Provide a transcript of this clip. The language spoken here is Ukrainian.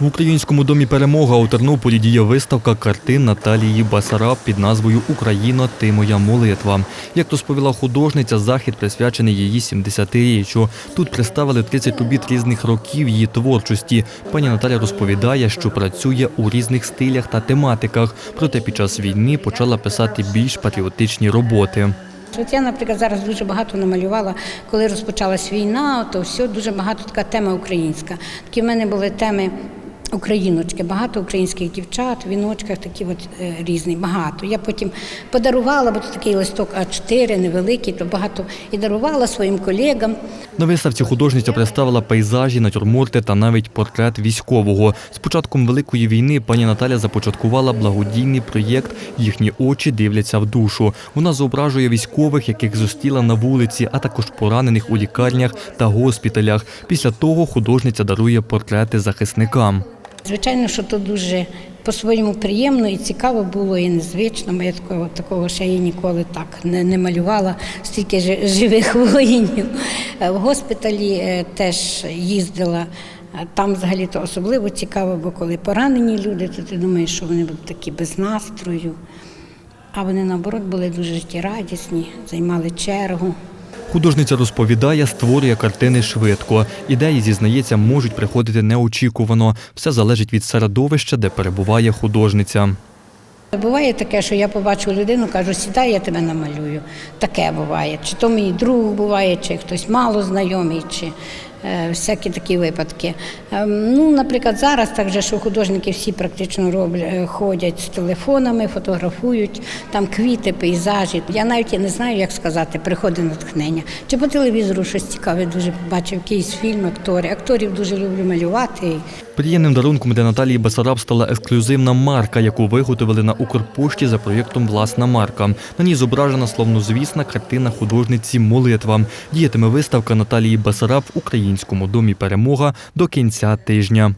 В українському домі перемога у Тернополі діє виставка картин Наталії Басараб під назвою Україна, ти моя молитва. Як розповіла художниця, захід присвячений її 70-річчю. Тут представили 30 робіт різних років її творчості. Пані Наталя розповідає, що працює у різних стилях та тематиках. Проте під час війни почала писати більш патріотичні роботи. От я, наприклад, зараз дуже багато намалювала, коли розпочалась війна, то все дуже багато така тема українська. Такі в мене були теми. Україночки, багато українських дівчат, віночках такі от е, різні, багато. Я потім подарувала, бо це такий листок А4, невеликий, то багато і дарувала своїм колегам. На виставці художниця представила пейзажі, натюрморти та навіть портрет військового. З початком Великої війни пані Наталя започаткувала благодійний проєкт Їхні очі дивляться в душу. Вона зображує військових, яких зустріла на вулиці, а також поранених у лікарнях та госпіталях. Після того художниця дарує портрети захисникам. Звичайно, що то дуже по-своєму приємно і цікаво було, і незвично. Я такого, такого ще і ніколи так не, не малювала, стільки жи- живих воїнів. Е, В госпіталі е, теж їздила. Е, Там взагалі то особливо цікаво, бо коли поранені люди, то ти думаєш, що вони будуть такі без настрою. А вони наоборот були дуже життєрадісні, займали чергу. Художниця розповідає, створює картини швидко. Ідеї, зізнається, можуть приходити неочікувано. Все залежить від середовища, де перебуває художниця. Буває таке, що я побачу людину, кажу, сідай, я тебе намалюю. Таке буває. Чи то мій друг буває, чи хтось мало знайомий, чи всякі такі випадки. Е, ну, наприклад, зараз так же, що художники всі практично роблять, е, ходять з телефонами, фотографують там квіти, пейзажі. Я навіть і не знаю, як сказати, приходить натхнення. Чи по телевізору щось цікаве дуже побачив, якийсь фільм, актори. Акторів дуже люблю малювати. Приємним дарунком для Наталії Басараб стала ексклюзивна марка, яку виготовили на Укрпошті за проєктом Власна марка. На ній зображена славнозвісна картина художниці Молитва. Діятиме виставка Наталії Басараб в українському домі Перемога до кінця тижня.